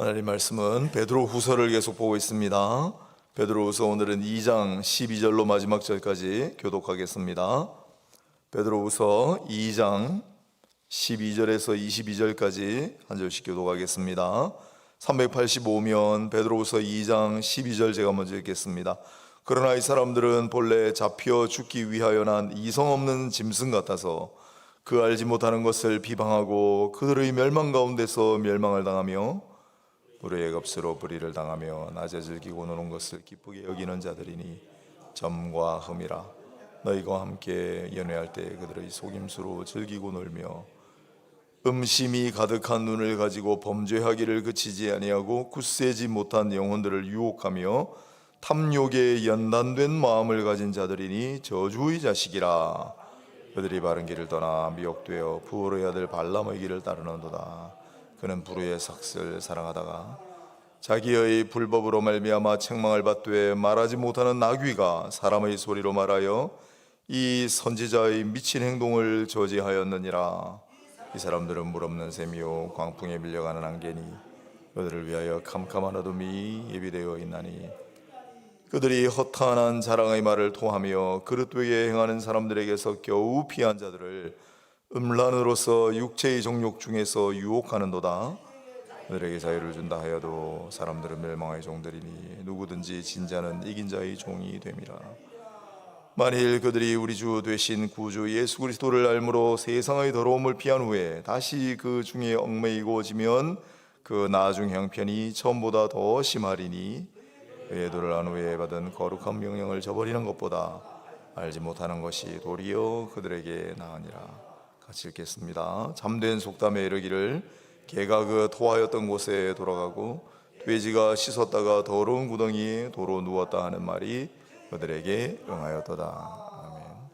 하나님 말씀은 베드로 후서를 계속 보고 있습니다. 베드로 후서 오늘은 2장 12절로 마지막 절까지 교독하겠습니다. 베드로 후서 2장 12절에서 22절까지 한 절씩 교독하겠습니다. 385면 베드로 후서 2장 12절 제가 먼저 읽겠습니다. 그러나 이 사람들은 본래 잡혀 죽기 위하여 난 이성 없는 짐승 같아서 그 알지 못하는 것을 비방하고 그들의 멸망 가운데서 멸망을 당하며 불의의 값으로 불의를 당하며 낮에 즐기고 노는 것을 기쁘게 여기는 자들이니 점과 흠이라. 너희가 함께 연회할 때 그들의 속임수로 즐기고 놀며 음심이 가득한 눈을 가지고 범죄하기를 그치지 아니하고 굳세지 못한 영혼들을 유혹하며 탐욕에 연단된 마음을 가진 자들이니 저주의 자식이라. 그들이 바른 길을 떠나 미혹되어 부울의 아들 발람의 길을 따르는도다 그는 불의의 삭슬 사랑하다가 자기의 불법으로 말미암아 책망을 받되 말하지 못하는 나귀가 사람의 소리로 말하여 이 선지자의 미친 행동을 저지하였느니라. 이 사람들은 물 없는 샘이요 광풍에 밀려가는 안개니 그들을 위하여 캄캄한 어둠이 예비되어 있나니 그들이 허탄한 자랑의 말을 토하며 그릇되게 행하는 사람들에게서 겨우 피한 자들을 음란으로서 육체의 정욕 중에서 유혹하는도다. 그들에게 자유를 준다 하여도 사람들은 멸망의 종들이니 누구든지 진자는 이긴 자의 종이 됨이라. 만일 그들이 우리 주 되신 구주 예수 그리스도를 알므로 세상의 더러움을 피한 후에 다시 그 중에 얽매이고 지면 그 나중 형편이 처음보다 더 심하리니 외도를 한 후에 받은 거룩한 명령을 저버리는 것보다 알지 못하는 것이 도리어 그들에게 나으니라 같이 읽겠습니다 잠된 속담에 이르기를 개가 그 토하였던 곳에 돌아가고 돼지가 씻었다가 더러운 구덩이에 도로 누웠다 하는 말이 그들에게 응하였도다. 아멘.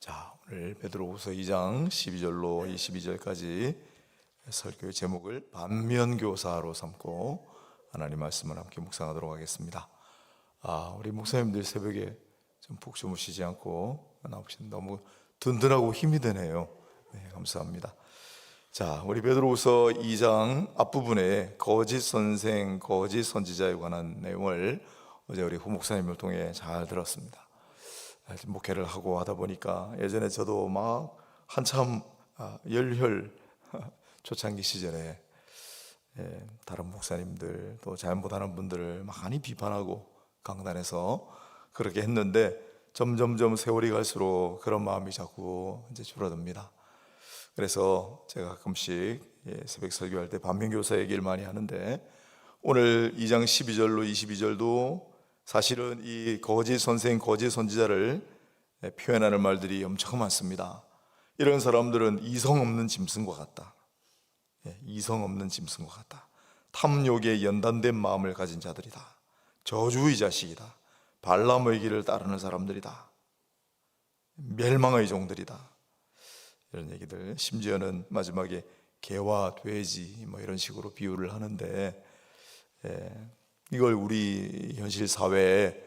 자, 오늘 베드로후서 2장 12절로 22절까지 설교의 제목을 반면 교사로 삼고 하나님 말씀을 함께 묵상하도록 하겠습니다. 아, 우리 목사님들 새벽에 좀 푹 주무시지 않고 나오신 너무 든든하고 힘이 되네요. 네, 감사합니다. 자, 우리 베드로후서 2장 앞부분에 거짓 선생, 거짓 선지자에 관한 내용을 어제 우리 후 목사님을 통해 잘 들었습니다. 아, 목회를 하고 하다 보니까 예전에 저도 막 한참 아, 열혈 초창기 시절에 예, 다른 목사님들 또 잘못하는 분들을 많이 비판하고 강단에서 그렇게 했는데 점점점 세월이 갈수록 그런 마음이 자꾸 이제 줄어듭니다. 그래서 제가 가끔씩 예, 새벽 설교할 때 반면교사 얘기를 많이 하는데 오늘 2장 12절로 22절도 사실은 이 거짓 선생, 거짓 선지자를 예, 표현하는 말들이 엄청 많습니다. 이런 사람들은 이성 없는 짐승과 같다. 예, 이성 없는 짐승과 같다. 탐욕에 연단된 마음을 가진 자들이다. 저주의 자식이다. 발람의 길을 따르는 사람들이다. 멸망의 종들이다. 이런 얘기들. 심지어는 마지막에 개와 돼지 뭐 이런 식으로 비유를 하는데 예, 이걸 우리 현실 사회에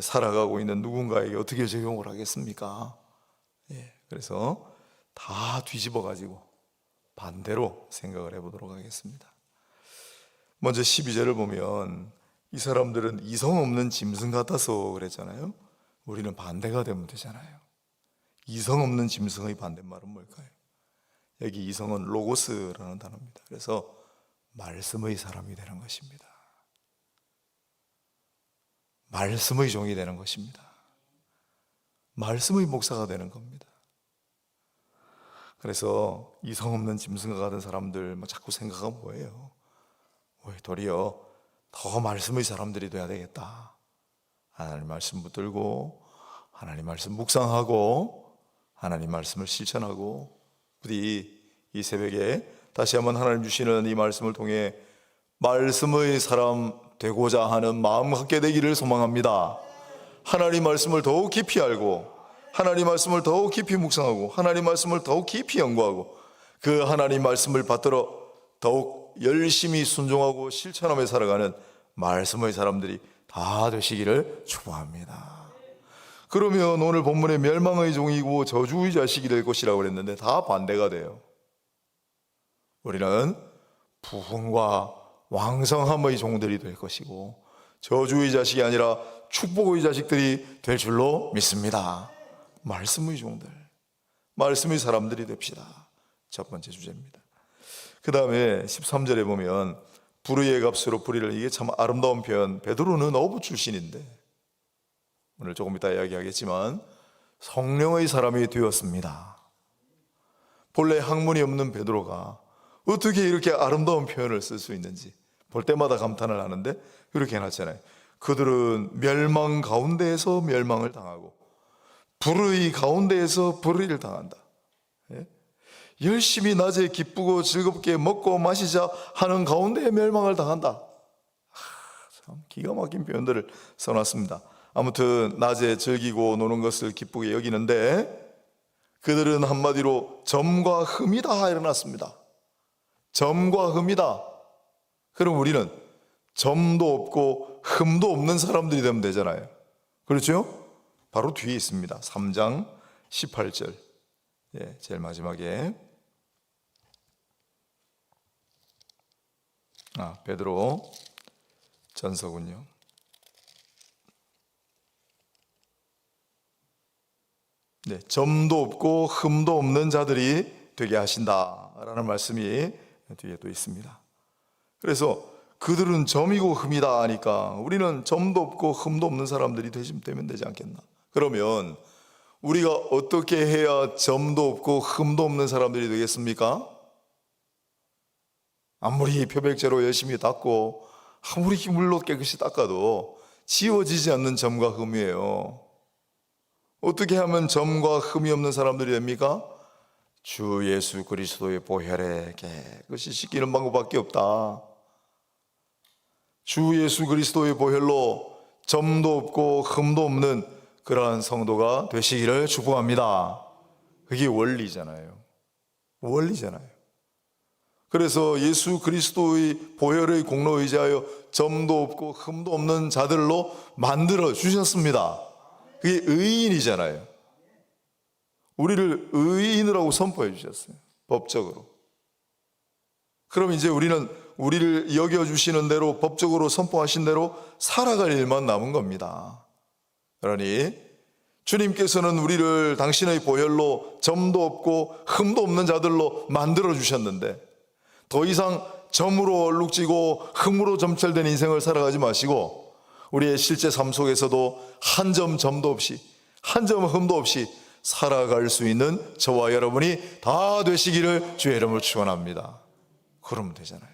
살아가고 있는 누군가에게 어떻게 적용을 하겠습니까? 예, 그래서 다 뒤집어 가지고 반대로 생각을 해보도록 하겠습니다. 먼저 12절을 보면 이 사람들은 이성 없는 짐승 같아서 그랬잖아요. 우리는 반대가 되면 되잖아요. 이성 없는 짐승의 반대말은 뭘까요? 여기 이성은 로고스라는 단어입니다. 그래서 말씀의 사람이 되는 것입니다. 말씀의 종이 되는 것입니다. 말씀의 목사가 되는 겁니다. 그래서 이성 없는 짐승과 같은 사람들 뭐 자꾸 생각하면 뭐예요? 왜 도리어 더 말씀의 사람들이 돼야 되겠다. 하나님 말씀 붙들고 하나님 말씀 묵상하고 하나님 말씀을 실천하고 부디 이 새벽에 다시 한번 하나님 주시는 이 말씀을 통해 말씀의 사람 되고자 하는 마음 갖게 되기를 소망합니다. 하나님 말씀을 더욱 깊이 알고 하나님 말씀을 더욱 깊이 묵상하고 하나님 말씀을 더욱 깊이 연구하고 그 하나님 말씀을 받들어 더욱 열심히 순종하고 실천하며 살아가는 말씀의 사람들이 다 되시기를 축복합니다. 그러면 오늘 본문에 멸망의 종이고 저주의 자식이 될 것이라고 그랬는데 다 반대가 돼요. 우리는 부흥과 왕성함의 종들이 될 것이고 저주의 자식이 아니라 축복의 자식들이 될 줄로 믿습니다. 말씀의 종들, 말씀의 사람들이 됩시다. 첫 번째 주제입니다. 그 다음에 13절에 보면 불의의 값으로 불의를 이게 참 아름다운 표현. 베드로는 어부 출신인데 오늘 조금 이따 이야기하겠지만 성령의 사람이 되었습니다. 본래 학문이 없는 베드로가 어떻게 이렇게 아름다운 표현을 쓸 수 있는지 볼 때마다 감탄을 하는데 이렇게 해놨잖아요. 그들은 멸망 가운데에서 멸망을 당하고 불의 가운데에서 불의를 당한다. 예? 열심히 낮에 기쁘고 즐겁게 먹고 마시자 하는 가운데 멸망을 당한다. 하, 참 기가 막힌 표현들을 써놨습니다. 아무튼 낮에 즐기고 노는 것을 기쁘게 여기는데 그들은 한마디로 점과 흠이다 일어났습니다. 점과 흠이다. 그럼 우리는 점도 없고 흠도 없는 사람들이 되면 되잖아요. 그렇죠? 바로 뒤에 있습니다. 3장 18절. 예, 제일 마지막에. 아, 베드로 전서군요. 네, 점도 없고 흠도 없는 자들이 되게 하신다라는 말씀이 뒤에 또 있습니다. 그래서 그들은 점이고 흠이다 하니까 우리는 점도 없고 흠도 없는 사람들이 되면 되지 않겠나? 그러면 우리가 어떻게 해야 점도 없고 흠도 없는 사람들이 되겠습니까? 아무리 표백제로 열심히 닦고 아무리 물로 깨끗이 닦아도 지워지지 않는 점과 흠이에요. 어떻게 하면 점과 흠이 없는 사람들이 됩니까? 주 예수 그리스도의 보혈에 깨끗이 씻기는 방법밖에 없다. 주 예수 그리스도의 보혈로 점도 없고 흠도 없는 그러한 성도가 되시기를 축복합니다. 그게 원리잖아요. 원리잖아요. 그래서 예수 그리스도의 보혈의 공로 의지하여 점도 없고 흠도 없는 자들로 만들어 주셨습니다. 그게 의인이잖아요. 우리를 의인이라고 선포해 주셨어요. 법적으로. 그럼 이제 우리는 우리를 여겨 주시는 대로 법적으로 선포하신 대로 살아갈 일만 남은 겁니다. 그러니 주님께서는 우리를 당신의 보혈로 점도 없고 흠도 없는 자들로 만들어 주셨는데 더 이상 점으로 얼룩지고 흠으로 점철된 인생을 살아가지 마시고 우리의 실제 삶 속에서도 한 점 점도 없이 한 점 흠도 없이 살아갈 수 있는 저와 여러분이 다 되시기를 주의 이름으로 축원합니다. 그러면 되잖아요.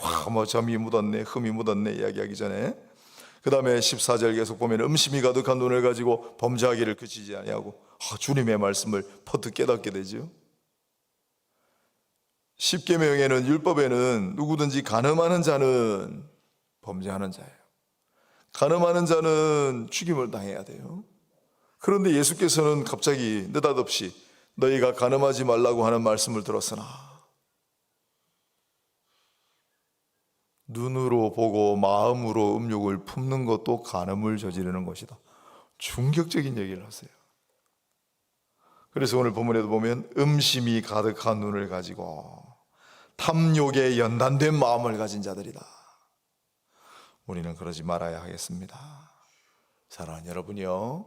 와, 뭐 점이 묻었네, 흠이 묻었네 이야기하기 전에 그 다음에 14절 계속 보면 음심이 가득한 눈을 가지고 범죄하기를 그치지 아니하고 아, 주님의 말씀을 퍼뜩 깨닫게 되죠. 십계명에는 율법에는 누구든지 가늠하는 자는 범죄하는 자예요. 가늠하는 자는 죽임을 당해야 돼요. 그런데 예수께서는 갑자기 느닷없이 너희가 가늠하지 말라고 하는 말씀을 들었으나 눈으로 보고 마음으로 음욕을 품는 것도 간음을 저지르는 것이다. 충격적인 얘기를 하세요. 그래서 오늘 본문에도 보면 음심이 가득한 눈을 가지고 탐욕에 연단된 마음을 가진 자들이다. 우리는 그러지 말아야 하겠습니다. 사랑하는 여러분이요.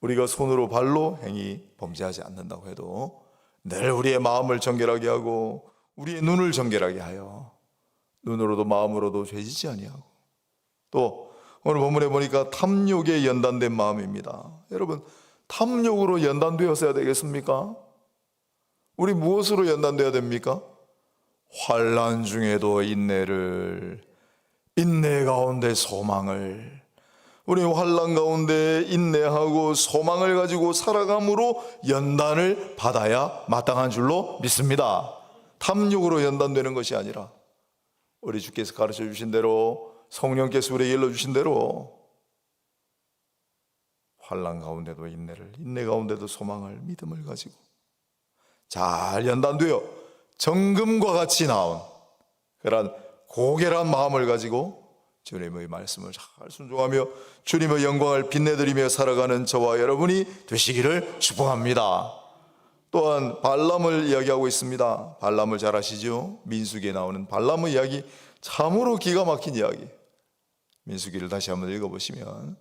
우리가 손으로 발로 행위 범죄하지 않는다고 해도 늘 우리의 마음을 정결하게 하고 우리의 눈을 정결하게 하여 눈으로도 마음으로도 죄지지 아니하고 또 오늘 본문에 보니까 탐욕에 연단된 마음입니다. 여러분 탐욕으로 연단되었어야 되겠습니까? 우리 무엇으로 연단돼야 됩니까? 환란 중에도 인내를 인내 가운데 소망을 우리 환란 가운데 인내하고 소망을 가지고 살아감으로 연단을 받아야 마땅한 줄로 믿습니다. 탐욕으로 연단되는 것이 아니라 우리 주께서 가르쳐 주신 대로 성령께서 우리에게 일러 주신 대로 환란 가운데도 인내를 인내 가운데도 소망을 믿음을 가지고 잘 연단되어 정금과 같이 나온 그러한 고결한 마음을 가지고 주님의 말씀을 잘 순종하며 주님의 영광을 빛내드리며 살아가는 저와 여러분이 되시기를 축복합니다. 또한 발람을 이야기하고 있습니다. 발람을 잘 아시죠? 민수기에 나오는 발람의 이야기 참으로 기가 막힌 이야기. 민수기를 다시 한번 읽어보시면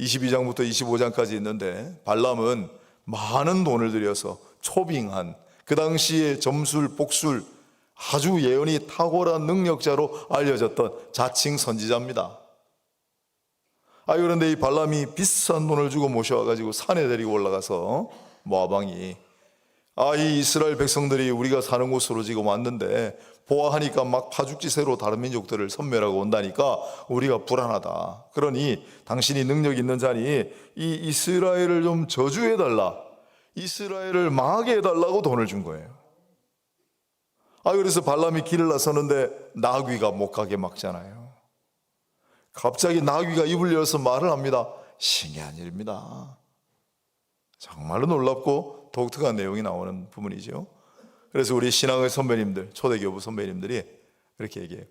22장부터 25장까지 있는데 발람은 많은 돈을 들여서 초빙한 그 당시에 점술, 복술 아주 예언이 탁월한 능력자로 알려졌던 자칭 선지자입니다. 아 그런데 이 발람이 비싼 돈을 주고 모셔와가지고 산에 데리고 올라가서 모아방이 아 이 이스라엘 백성들이 우리가 사는 곳으로 지금 왔는데 보아하니까 막 파죽지세로 다른 민족들을 섬멸하고 온다니까 우리가 불안하다. 그러니 당신이 능력 있는 자니 이 이스라엘을 좀 저주해 달라. 이스라엘을 망하게 해 달라고 돈을 준 거예요. 아 그래서 발람이 길을 나서는데 나귀가 못 가게 막잖아요. 갑자기 나귀가 입을 열어서 말을 합니다. 신기한 일입니다. 정말로 놀랍고 독특한 내용이 나오는 부분이죠. 그래서 우리 신앙의 선배님들, 초대교부 선배님들이 이렇게 얘기해요.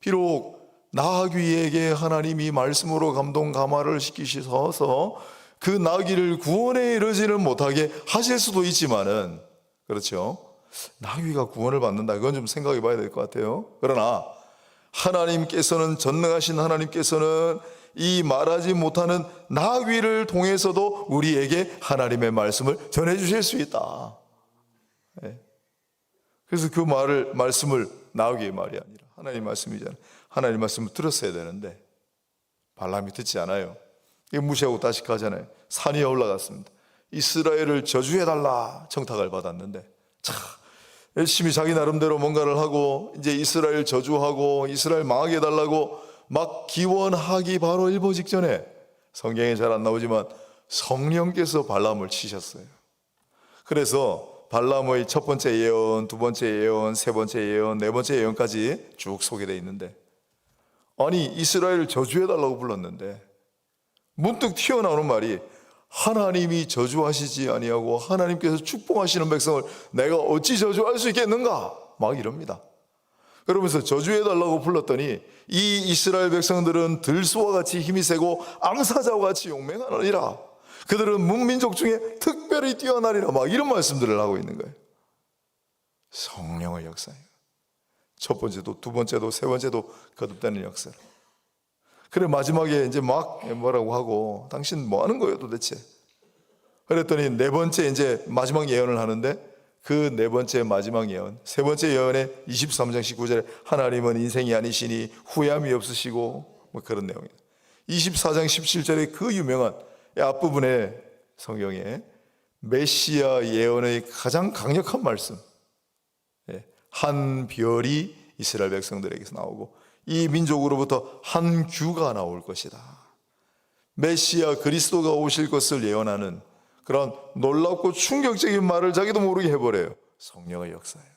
비록 나귀에게 하나님이 말씀으로 감동 감화를 시키셔서 그 나귀를 구원에 이르지는 못하게 하실 수도 있지만은 그렇죠. 나귀가 구원을 받는다. 그건 좀 생각해 봐야 될 것 같아요. 그러나 하나님께서는 전능하신 하나님께서는 이 말하지 못하는 나귀를 통해서도 우리에게 하나님의 말씀을 전해 주실 수 있다. 예. 그래서 그 말을 말씀을 나귀의 말이 아니라 하나님 말씀이잖아요. 하나님 말씀을 들었어야 되는데 발람이 듣지 않아요. 이 무시하고 다시 가잖아요. 산위에 올라갔습니다. 이스라엘을 저주해 달라 청탁을 받았는데 참 열심히 자기 나름대로 뭔가를 하고 이제 이스라엘 저주하고 이스라엘 망하게 해달라고 막 기원하기 바로 일보 직전에 성경에 잘 안 나오지만 성령께서 발람을 치셨어요. 그래서 발람의 첫 번째 예언, 두 번째 예언, 세 번째 예언, 네 번째 예언까지 쭉 소개되어 있는데 아니 이스라엘을 저주해달라고 불렀는데 문득 튀어나오는 말이 하나님이 저주하시지 아니하고 하나님께서 축복하시는 백성을 내가 어찌 저주할 수 있겠는가? 막 이럽니다. 그러면서 저주해달라고 불렀더니 이 이스라엘 백성들은 들소와 같이 힘이 세고 암사자와 같이 용맹하느니라. 그들은 문민족 중에 특별히 뛰어나리라. 막 이런 말씀들을 하고 있는 거예요. 성령의 역사예요. 첫 번째도 두 번째도 세 번째도 거듭되는 역사. 그래 마지막에 이제 막 뭐라고 하고 당신 뭐 하는 거예요 도대체? 그랬더니 네 번째 이제 마지막 예언을 하는데 그 네 번째 마지막 예언, 세 번째 예언의 23장 19절에 하나님은 인생이 아니시니 후회함이 없으시고 뭐 그런 내용이에요. 24장 17절에 그 유명한 이 앞부분에 성경에 메시아 예언의 가장 강력한 말씀. 예, 한 별이 이스라엘 백성들에게서 나오고 이 민족으로부터 한 규가 나올 것이다. 메시아 그리스도가 오실 것을 예언하는 그런 놀랍고 충격적인 말을 자기도 모르게 해버려요. 성령의 역사예요.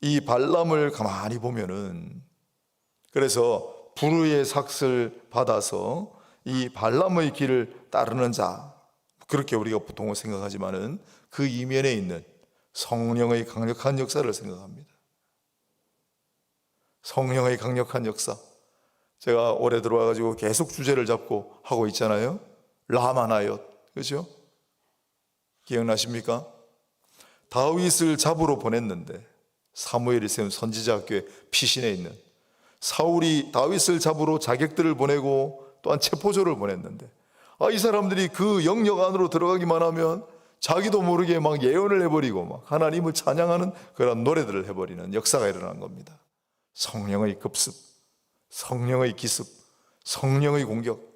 이 발람을 가만히 보면은 그래서 불의의 삭을 받아서 이 발람의 길을 따르는 자 그렇게 우리가 보통 생각하지만은 그 이면에 있는 성령의 강력한 역사를 생각합니다. 성령의 강력한 역사. 제가 올해 들어와 가지고 계속 주제를 잡고 하고 있잖아요. 라마나옳. 그죠? 기억나십니까? 다윗을 잡으러 보냈는데 사무엘이 세운 선지자 학교에 피신해 있는 사울이 다윗을 잡으러 자객들을 보내고 또한 체포조를 보냈는데 아, 이 사람들이 그 영역 안으로 들어가기만 하면 자기도 모르게 막 예언을 해버리고 막 하나님을 찬양하는 그런 노래들을 해버리는 역사가 일어난 겁니다. 성령의 급습, 성령의 기습, 성령의 공격.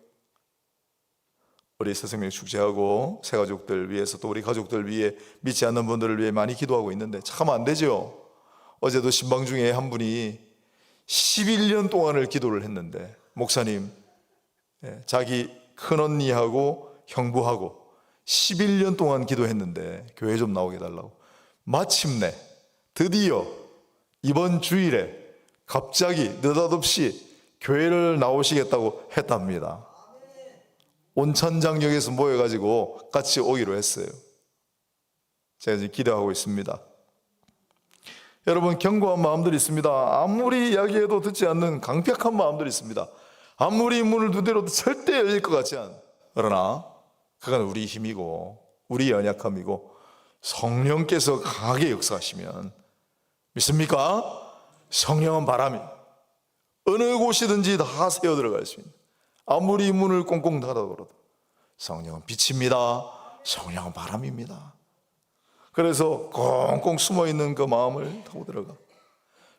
우리 스승명 축제하고 새 가족들 위해서 또 우리 가족들 위해 믿지 않는 분들을 위해 많이 기도하고 있는데 참 안 되죠. 어제도 신방 중에 한 분이 11년 동안을 기도를 했는데 목사님 예, 자기 큰언니하고 형부하고 11년 동안 기도했는데 교회 좀 나오게 해달라고 마침내 드디어 이번 주일에 갑자기 느닷없이 교회를 나오시겠다고 했답니다. 온천장역에서 모여가지고 같이 오기로 했어요. 제가 지금 기대하고 있습니다. 여러분 견고한 마음들이 있습니다. 아무리 이야기해도 듣지 않는 강력한 마음들이 있습니다. 아무리 문을 두드려도 절대 열릴 것 같지 않. 그러나 그건 우리 힘이고 우리 연약함이고 성령께서 강하게 역사하시면 믿습니까? 성령은 바람이 어느 곳이든지 다 새어 들어갈 수 있는 아무리 문을 꽁꽁 닫아둬도 성령은 빛입니다. 성령은 바람입니다. 그래서 꽁꽁 숨어 있는 그 마음을 타고 들어가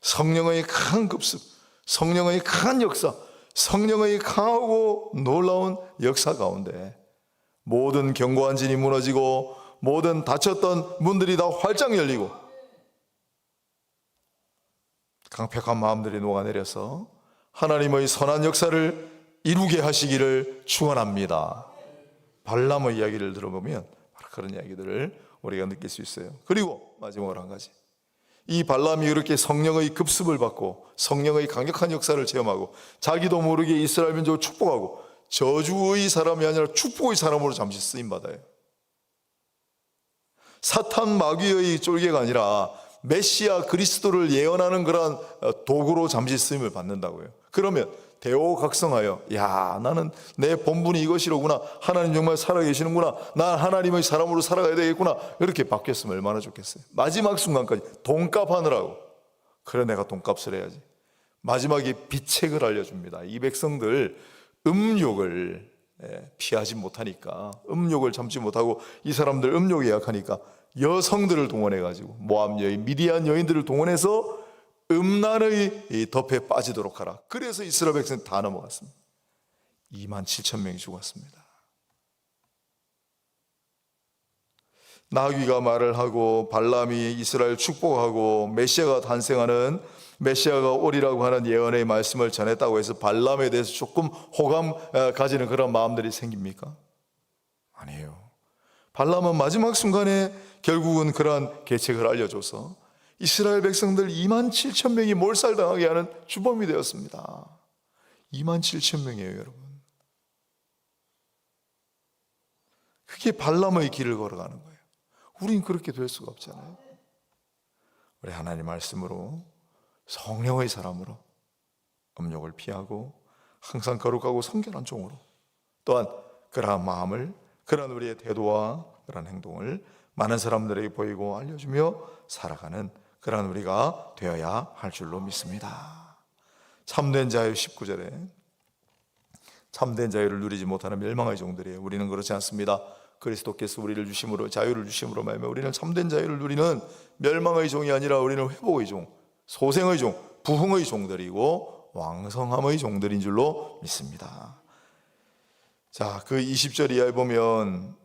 성령의 큰 급습, 성령의 큰 역사, 성령의 강하고 놀라운 역사 가운데 모든 견고한 진이 무너지고 모든 닫혔던 문들이 다 활짝 열리고 강력한 마음들이 녹아내려서 하나님의 선한 역사를 이루게 하시기를 축원합니다. 발람의 이야기를 들어보면 바로 그런 이야기들을 우리가 느낄 수 있어요. 그리고 마지막으로 한 가지. 이 발람이 이렇게 성령의 급습을 받고 성령의 강력한 역사를 체험하고 자기도 모르게 이스라엘 민족을 축복하고 저주의 사람이 아니라 축복의 사람으로 잠시 쓰임 받아요. 사탄 마귀의 쫄개가 아니라 메시아 그리스도를 예언하는 어, 도구로 잠시 쓰임을 받는다고요. 그러면 대오각성하여 야 나는 내 본분이 이것이로구나. 하나님 정말 살아계시는구나. 난 하나님의 사람으로 살아가야 되겠구나. 이렇게 바뀌었으면 얼마나 좋겠어요. 마지막 순간까지 돈값 하느라고. 그래 내가 돈값을 해야지. 마지막에 비책을 알려줍니다. 이 백성들 음욕을 예, 피하지 못하니까 음욕을 참지 못하고 이 사람들 음욕에 약하니까 여성들을 동원해 가지고 모함 여인 미디안 여인들을 동원해서 음란의 이 덫에 빠지도록 하라. 그래서 이스라엘 백성 다 넘어갔습니다. 2만 7천 명이 죽었습니다. 나귀가 말을 하고 발람이 이스라엘 축복하고 메시아가 탄생하는 메시아가 오리라고 하는 예언의 말씀을 전했다고 해서 발람에 대해서 조금 호감 어, 가지는 그런 마음들이 생깁니까? 아니에요. 발람은 마지막 순간에 결국은 그러한 계책을 알려줘서 이스라엘 백성들 2만 7천 명이 몰살당하게 하는 주범이 되었습니다. 2만 7천 명이에요, 여러분. 그게 발람의 길을 걸어가는 거예요. 우린 그렇게 될 수가 없잖아요. 우리 하나님 말씀으로 성령의 사람으로 음욕을 피하고 항상 거룩하고 성결한 종으로 또한 그러한 마음을 그런 우리의 태도와 그런 행동을 많은 사람들에게 보이고 알려주며 살아가는 그런 우리가 되어야 할 줄로 믿습니다. 참된 자유 19절에 참된 자유를 누리지 못하는 멸망의 종들이에요. 우리는 그렇지 않습니다. 그리스도께서 우리를 주심으로 자유를 주심으로 말며 우리는 참된 자유를 누리는 멸망의 종이 아니라 우리는 회복의 종, 소생의 종, 부흥의 종들이고 왕성함의 종들인 줄로 믿습니다. 자, 그 20절 이하에 보면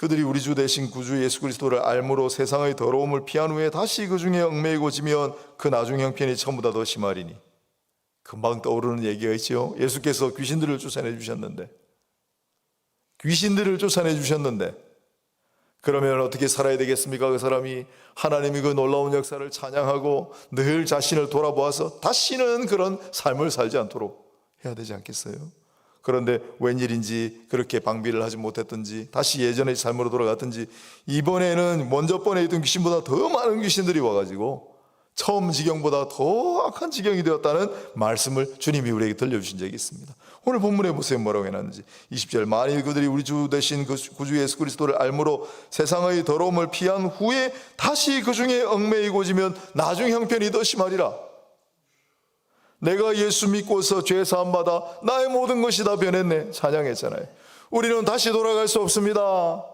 그들이 우리 주 대신 구주 예수 그리스도를 알므로 세상의 더러움을 피한 후에 다시 그 중에 얽매이고 지면 그 나중 형편이 처음보다 더 심하리니 금방 떠오르는 얘기가 있지요. 예수께서 귀신들을 쫓아내 주셨는데 귀신들을 쫓아내 주셨는데 그러면 어떻게 살아야 되겠습니까? 그 사람이 하나님이 그 놀라운 역사를 찬양하고 늘 자신을 돌아보아서 다시는 그런 삶을 살지 않도록 해야 되지 않겠어요? 그런데 웬일인지 그렇게 방비를 하지 못했든지 다시 예전의 삶으로 돌아갔든지 이번에는 먼저 번에 있던 귀신보다 더 많은 귀신들이 와가지고 처음 지경보다 더 악한 지경이 되었다는 말씀을 주님이 우리에게 들려주신 적이 있습니다. 오늘 본문에 보세요. 뭐라고 해놨는지. 20절 만일 그들이 우리 주 대신 그 구주 예수 그리스도를 알므로 세상의 더러움을 피한 후에 다시 그 중에 얽매이고 지면 나중 형편이 더 심하리라 내가 예수 믿고서 죄 사함 받아 나의 모든 것이 다 변했네. 찬양했잖아요. 우리는 다시 돌아갈 수 없습니다.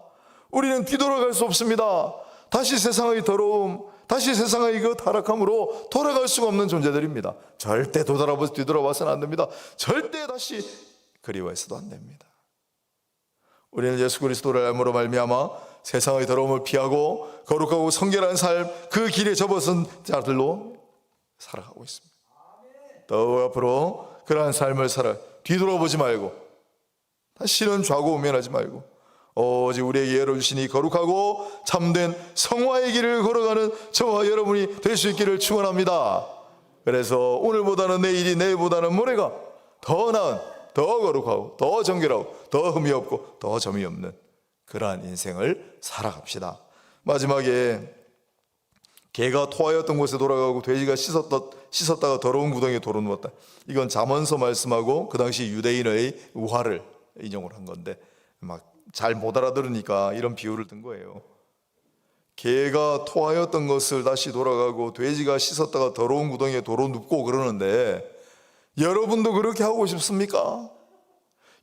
우리는 뒤돌아갈 수 없습니다. 다시 세상의 더러움 다시 세상의 그 타락함으로 돌아갈 수가 없는 존재들입니다. 절대 도달아서 뒤돌아봐서는 안 됩니다. 절대 다시 그리워해서도 안 됩니다. 우리는 예수 그리스도를 알므로 말미암아 세상의 더러움을 피하고 거룩하고 성결한 삶 그 길에 접어선 자들로 살아가고 있습니다 더 앞으로 그러한 삶을 살아 뒤돌아보지 말고 다시는 좌고우면하지 말고 오직 우리에게 열어주시니 거룩하고 참된 성화의 길을 걸어가는 저와 여러분이 될 수 있기를 축원합니다. 그래서 오늘보다는 내일이 내일보다는 모레가 더 나은 더 거룩하고 더 정결하고 더 흠이 없고 더 점이 없는 그러한 인생을 살아갑시다. 마지막에 개가 토하였던 곳에 돌아가고 돼지가 씻었다, 씻었다가 더러운 구덩이에 도로 누웠다. 이건 잠언서 말씀하고 그 당시 유대인의 우화를 인용을 한 건데 막 잘 못 알아들으니까 이런 비유를 든 거예요. 개가 토하였던 것을 다시 돌아가고 돼지가 씻었다가 더러운 구덩이에 도로 눕고 그러는데 여러분도 그렇게 하고 싶습니까?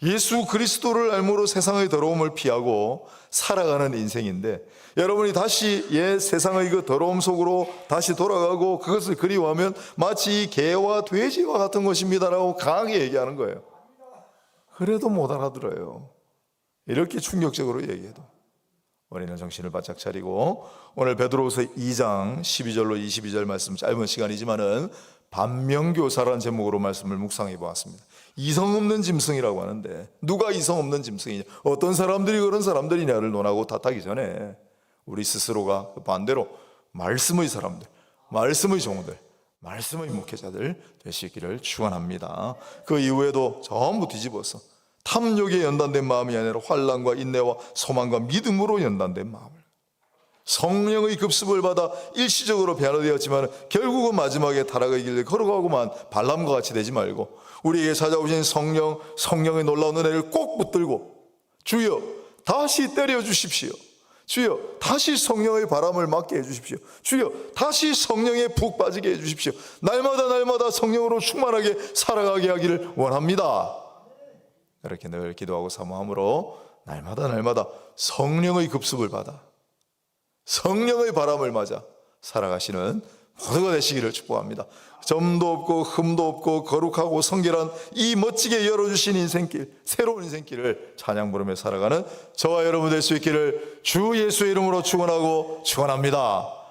예수 그리스도를 알므로 세상의 더러움을 피하고 살아가는 인생인데 여러분이 다시 옛 세상의 그 더러움 속으로 다시 돌아가고 그것을 그리워하면 마치 개와 돼지와 같은 것입니다라고 강하게 얘기하는 거예요. 그래도 못 알아들어요. 이렇게 충격적으로 얘기해도 우리는 정신을 바짝 차리고 오늘 베드로후서 2장 12절로 22절 말씀 짧은 시간이지만은 반면교사라는 제목으로 말씀을 묵상해 보았습니다. 이성 없는 짐승이라고 하는데 누가 이성 없는 짐승이냐? 어떤 사람들이 그런 사람들이냐를 논하고 탓하기 전에 우리 스스로가 그 반대로 말씀의 사람들, 말씀의 종들, 말씀의 목회자들 되시기를 축원합니다. 그 이후에도 전부 뒤집어서 탐욕에 연단된 마음이 아니라 환란과 인내와 소망과 믿음으로 연단된 마음을 성령의 급습을 받아 일시적으로 변화되었지만 결국은 마지막에 타락의 길을 걸어가고만 발람과 같이 되지 말고 우리에게 찾아오신 성령 성령의 놀라운 은혜를 꼭 붙들고 주여 다시 때려 주십시오. 주여 다시 성령의 바람을 맞게 해 주십시오. 주여 다시 성령에 푹 빠지게 해 주십시오. 날마다 날마다 성령으로 충만하게 살아가게 하기를 원합니다. 이렇게 늘 기도하고 사모함으로 날마다 날마다 성령의 급습을 받아 성령의 바람을 맞아 살아가시는 모두가 되시기를 축복합니다. 점도 없고 흠도 없고 거룩하고 성결한 이 멋지게 열어주신 인생길, 새로운 인생길을 찬양 부르며 살아가는 저와 여러분 될 수 있기를 주 예수의 이름으로 축원하고 축원합니다.